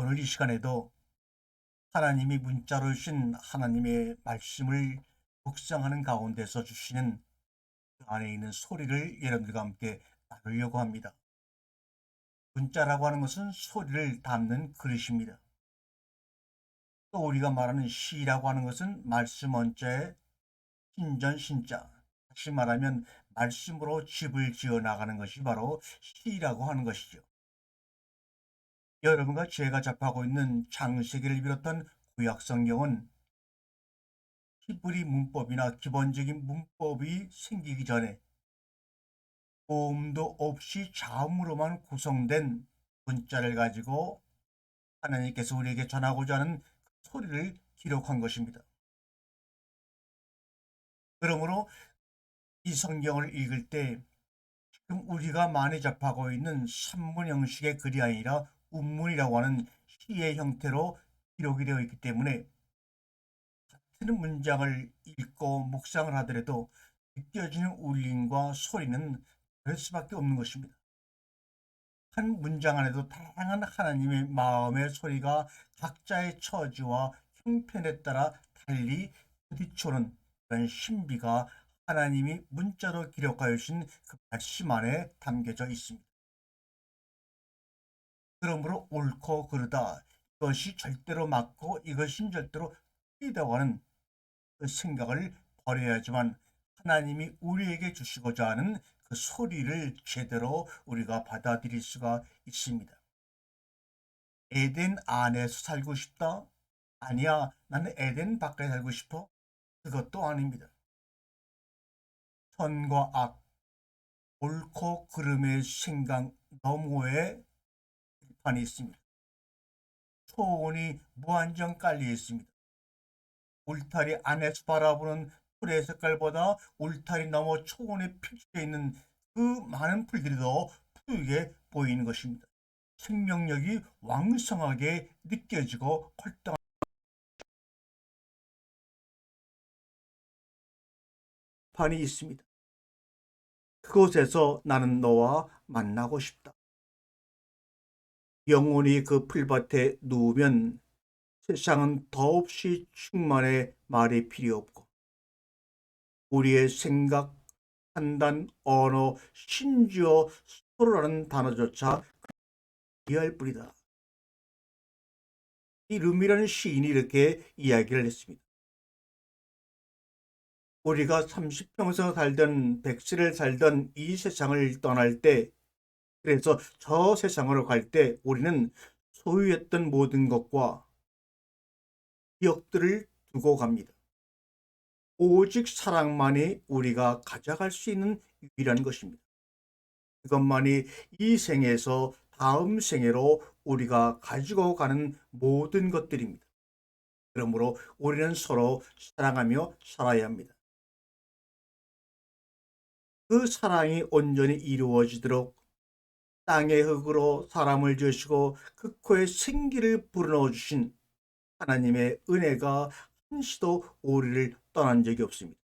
오늘 이 시간에도 하나님이 문자로 주신 하나님의 말씀을 묵상하는 가운데서 주시는 그 안에 있는 소리를 여러분들과 함께 나누려고 합니다. 문자라고 하는 것은 소리를 담는 그릇입니다. 또 우리가 말하는 시라고 하는 것은 말씀 원자의 신전 신자. 다시 말하면 말씀으로 집을 지어 나가는 것이 바로 시라고 하는 것이죠. 여러분과 제가 접하고 있는 창세기를 비롯한 구약 성경은 히브리 문법이나 기본적인 문법이 생기기 전에 보험도 없이 자음으로만 구성된 문자를 가지고 하나님께서 우리에게 전하고자 하는 소리를 기록한 것입니다. 그러므로 이 성경을 읽을 때 지금 우리가 많이 접하고 있는 산문 형식의 글이 아니라 운문이라고 하는 시의 형태로 기록이 되어 있기 때문에 같은 문장을 읽고 묵상을 하더라도 느껴지는 울림과 소리는 다를 수밖에 없는 것입니다. 한 문장 안에도 다양한 하나님의 마음의 소리가 각자의 처지와 형편에 따라 달리 부딪혀오는 그런 신비가 하나님이 문자로 기록하여 주신 그 말씀 안에 담겨져 있습니다. 그러므로 옳고 그르다 이것이 절대로 맞고 이것이 절대로 틀리다고 하는 그 생각을 버려야지만 하나님이 우리에게 주시고자 하는 그 소리를 제대로 우리가 받아들일 수가 있습니다. 에덴 안에서 살고 싶다? 아니야, 나는 에덴 밖에 살고 싶어? 그것도 아닙니다. 선과 악, 옳고 그름의 생각 너머에 판이 있습니다. 초원이 무한정 깔려 있습니다. 울타리 안에서 바라보는 풀의 색깔보다 울타리 너머 초원에 펼쳐져 있는 그 많은 풀들이 더 푸르게 보이는 것입니다. 생명력이 왕성하게 느껴지고 활동하는 판이 있습니다. 그곳에서 나는 너와 만나고 싶다. 영혼이 그 풀밭에 누우면 세상은 더없이 충만해 말이 필요 없고 우리의 생각, 판단, 언어, 심지어 서로라는 단어조차 이해할 뿐이다. 이 룸이라는 시인이 이렇게 이야기를 했습니다. 우리가 30평생 살던 백세를 살던 이 세상을 떠날 때 그래서 저 세상으로 갈 때 우리는 소유했던 모든 것과 기억들을 두고 갑니다. 오직 사랑만이 우리가 가져갈 수 있는 유일한 것입니다. 그것만이 이 생에서 다음 생애로 우리가 가지고 가는 모든 것들입니다. 그러므로 우리는 서로 사랑하며 살아야 합니다. 그 사랑이 온전히 이루어지도록 땅의 흙으로 사람을 지으시고 그 코에 생기를 불어넣어 주신 하나님의 은혜가 한시도 우리를 떠난 적이 없습니다.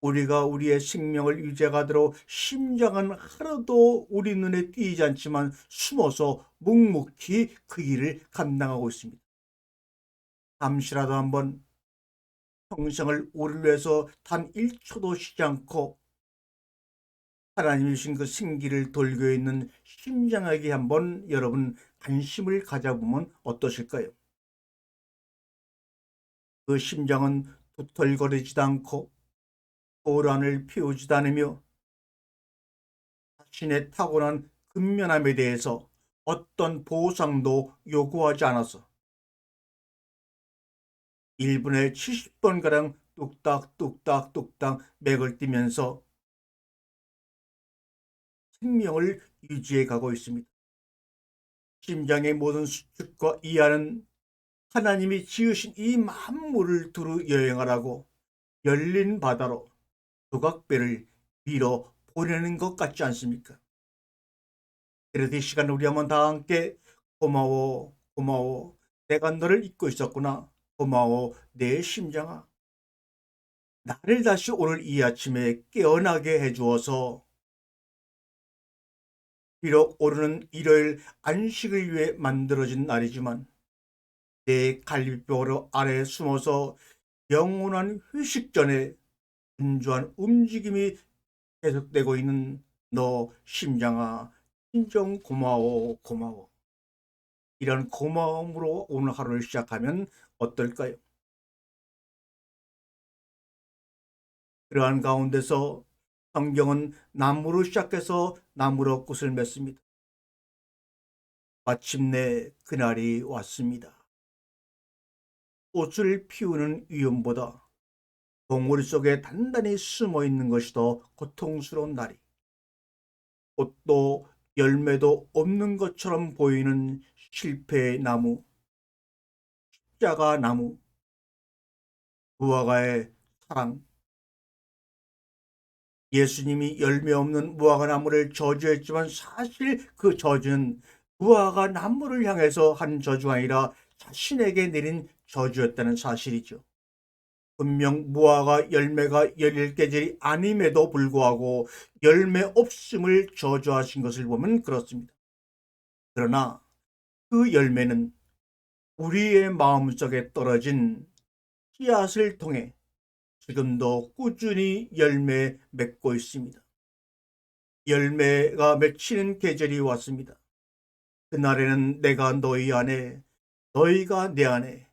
우리가 우리의 생명을 유지하도록 심장은 하루도 우리 눈에 띄지 않지만 숨어서 묵묵히 그 일을 감당하고 있습니다. 잠시라도 한번 평생을 우리를 위해서 단 1초도 쉬지 않고 하나님이 주신 그 생기를 돌고 있는 심장에게 한번 여러분 관심을 가져보면 어떠실까요? 그 심장은 도털거리지도 않고 소란을 피우지도 않으며 자신의 타고난 근면함에 대해서 어떤 보상도 요구하지 않아서 1분에 70번가량 뚝딱뚝딱뚝딱 맥을 뛰면서 생명을 유지해 가고 있습니다. 심장의 모든 수축과 이하는 하나님이 지으신 이 만물을 두루 여행하라고 열린 바다로 조각배를 밀어 보내는 것 같지 않습니까? 그래도 이 시간 우리 한번 다 함께 고마워 고마워 내가 너를 잊고 있었구나 고마워 내 심장아 나를 다시 오늘 이 아침에 깨어나게 해주어서 비록 오르는 일요일 안식을 위해 만들어진 날이지만 내 갈비뼈로 아래 숨어서 영원한 휴식 전에 분주한 움직임이 계속되고 있는 너 심장아 진정 고마워 고마워 이런 고마움으로 오늘 하루를 시작하면 어떨까요? 그러한 가운데서 성경은 나무로 시작해서 나무로 꽃을 맺습니다. 마침내 그날이 왔습니다. 꽃을 피우는 위험보다 봉우리 속에 단단히 숨어 있는 것이 더 고통스러운 날이. 꽃도 열매도 없는 것처럼 보이는 실패의 나무, 십자가 나무, 무화과의 사랑. 예수님이 열매 없는 무화과 나무를 저주했지만 사실 그 저주는 무화과 나무를 향해서 한 저주가 아니라 자신에게 내린 저주였다는 사실이죠. 분명 무화과 열매가 열릴 계절이 아님에도 불구하고 열매 없음을 저주하신 것을 보면 그렇습니다. 그러나 그 열매는 우리의 마음속에 떨어진 씨앗을 통해 지금도 꾸준히 열매 맺고 있습니다. 열매가 맺히는 계절이 왔습니다. 그날에는 내가 너희 안에, 너희가 내 안에,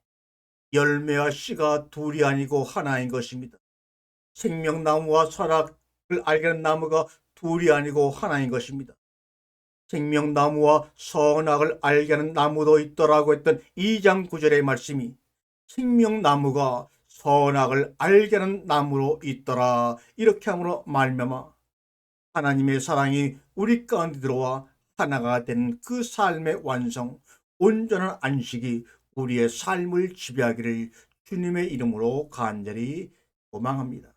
열매와 씨가 둘이 아니고 하나인 것입니다. 생명나무와 선악을 알게 나무가 둘이 아니고 하나인 것입니다. 생명나무와 선악을 알게 하는 나무도 있더라고 했던 2장 9절의 말씀이 생명나무가 선악을 알게 하는 나무로 있더라 이렇게 함으로 말미암아 하나님의 사랑이 우리 가운데 들어와 하나가 된 그 삶의 완성 온전한 안식이 우리의 삶을 지배하기를 주님의 이름으로 간절히 소망합니다.